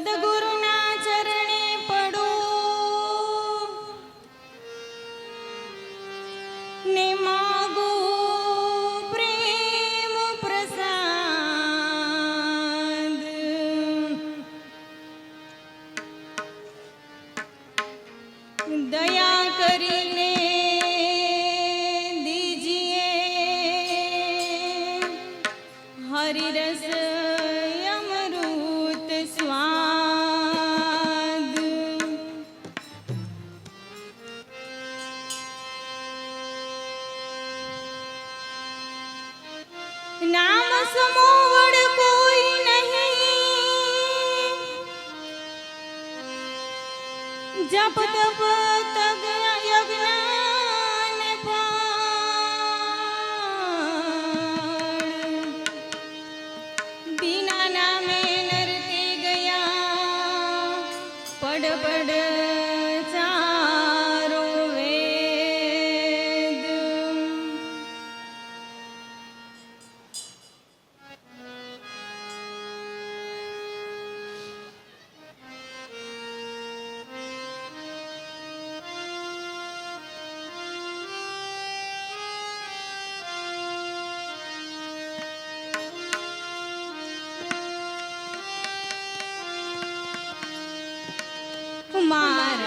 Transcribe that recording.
સદગુરુના ચરણે પડો. ને માગું દયા કરીને દીજીએ હરિરસ जप तप ಕುಮಾರ